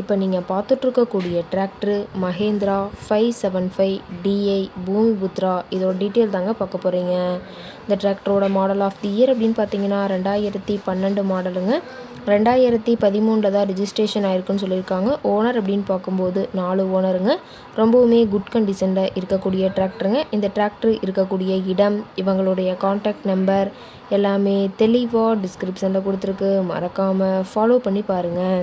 இப்போ நீங்கள் பார்த்துட்ருக்கக்கூடிய tractor Mahindra five seven five DI Bhoomiputra இதோட டீட்டெயில் தாங்க பார்க்க போகிறீங்க இந்த டிராக்டரோட மாடல் ஆஃப் தி இயர் அப்படின்னு பார்த்தீங்கன்னா ரெண்டாயிரத்தி பன்னெண்டு மாடலுங்க ரெண்டாயிரத்தி பதிமூணில் தான் ரிஜிஸ்ட்ரேஷன் ஆயிருக்குன்னு சொல்லியிருக்காங்க. ஓனர் அப்படின்னு பார்க்கும்போது நாலு ஓனருங்க ரொம்பவுமே குட் கண்டிஷனில் இருக்கக்கூடிய டிராக்டருங்க. இந்த டிராக்டர் இருக்கக்கூடிய இடம் இவங்களுடைய காண்டாக்ட் நம்பர் எல்லாமே தெளிவாக டிஸ்கிரிப்ஷனில் கொடுத்துருக்கு. மறக்காமல் ஃபாலோ பண்ணி பாருங்கள்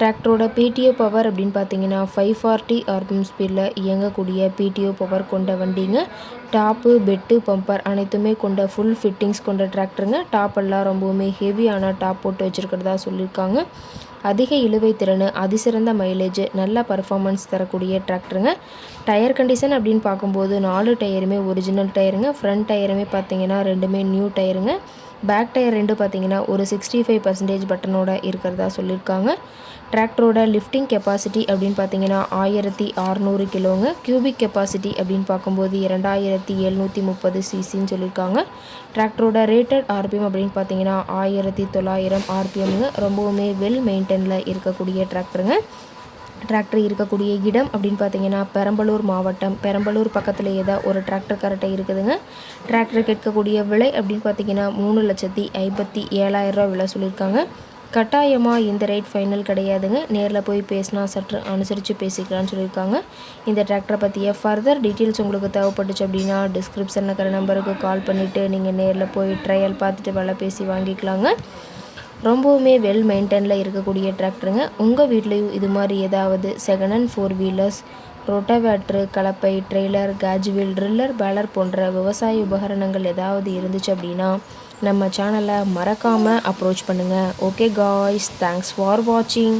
டிராக்டரோட பிடிஓ பவர் அப்படின்னு பார்த்தீங்கன்னா ஃபைவ் ஃபார்ட்டி ஆர்பிஎம் ஸ்பீடில் இயங்கக்கூடிய பிடிஓ பவர் கொண்ட வண்டிங்க. டாப்பு பெட்டு பம்பர் அனைத்துமே கொண்ட ஃபுல் ஃபிட்டிங்ஸ் கொண்ட டிராக்டருங்க டாப் எல்லாம் ரொம்பவுமே ஹெவியான டாப் போட்டு வச்சுருக்கிறதா சொல்லியிருக்காங்க. அதிக இழுவை திறன் அதிசிறந்த மைலேஜ் நல்ல பர்ஃபார்மன்ஸ் தரக்கூடிய டிராக்டருங்க டயர் கண்டிஷன் அப்படின்னு பார்க்கும்போது நாலு டயருமே ஒரிஜினல் டயருங்க ஃப்ரண்ட் டயருமே பார்த்தீங்கன்னா ரெண்டுமே நியூ டயருங்க பேக் டயர் ரெண்டு பார்த்தீங்கன்னா ஒரு சிக்ஸ்டி ஃபைவ் பர்சன்டேஜ் பட்டனோட இருக்கிறதா சொல்லியிருக்காங்க. டிராக்டரோட லிஃப்டிங் கெப்பாசிட்டி அப்படின்னு பார்த்தீங்கன்னா ஆயிரத்தி அறநூறு கிலோங்க. கியூபிக் கெப்பாசிட்டி அப்படின்னு பார்க்கும்போது இரண்டாயிரத்தி எழுநூற்றி முப்பது சிசின்னு சொல்லியிருக்காங்க. டிராக்டரோட ரேட்டட் ஆர்பிஎம் அப்படின்னு பார்த்தீங்கன்னா ஆயிரத்தி தொள்ளாயிரம் ஆர்பிஎம்ங்க ரொம்பவுமே வெல் மெயின்டெனில் இருக்கக்கூடிய டிராக்டருங்க டிராக்டர் இருக்கக்கூடிய இடம் அப்படின்னு பார்த்தீங்கன்னா பெரம்பலூர் மாவட்டம். பெரம்பலூர் பக்கத்துலேயே தான் ஒரு டிராக்டர் கரெக்டாக இருக்குதுங்க. டிராக்டர் கேட்கக்கூடிய விலை அப்படின்னு பார்த்தீங்கன்னா மூணு லட்சத்தி ஐம்பத்தி ஏழாயிரரூவா விலை சொல்லியிருக்காங்க. கட்டாயமாக இந்த ரேட் ஃபைனல் கிடையாதுங்க. நேரில் போய் பேசினா சற்று அனுசரித்து பேசிக்கலாம்னு சொல்லியிருக்காங்க. இந்த டிராக்டரை பற்றிய ஃபர்தர் டீட்டெயில்ஸ் உங்களுக்கு தேவைப்பட்டுச்சு அப்படின்னா டிஸ்கிரிப்ஷனில் இருக்கிற நம்பருக்கு கால் பண்ணிவிட்டு நீங்கள் நேரில் போய் ட்ரையல் பார்த்துட்டு விலை பேசி வாங்கிக்கலாங்க. ரொம்பவுமே வெல் மெயின்டைனில் இருக்கக்கூடிய டிராக்டருங்க உங்கள் வீட்லேயும் இது மாதிரி ஏதாவது second hand four wheelers rotavator கலப்பை ட்ரெய்லர் கேஜுவில் ட்ரில்லர் பேலர் போன்ற விவசாய உபகரணங்கள் ஏதாவது இருந்துச்சு அப்படின்னா நம்ம சேனலை மறக்காமல் அப்ரோச் பண்ணுங்கள் ஓகே காய்ஸ் தேங்க்ஸ் ஃபார் வாட்சிங்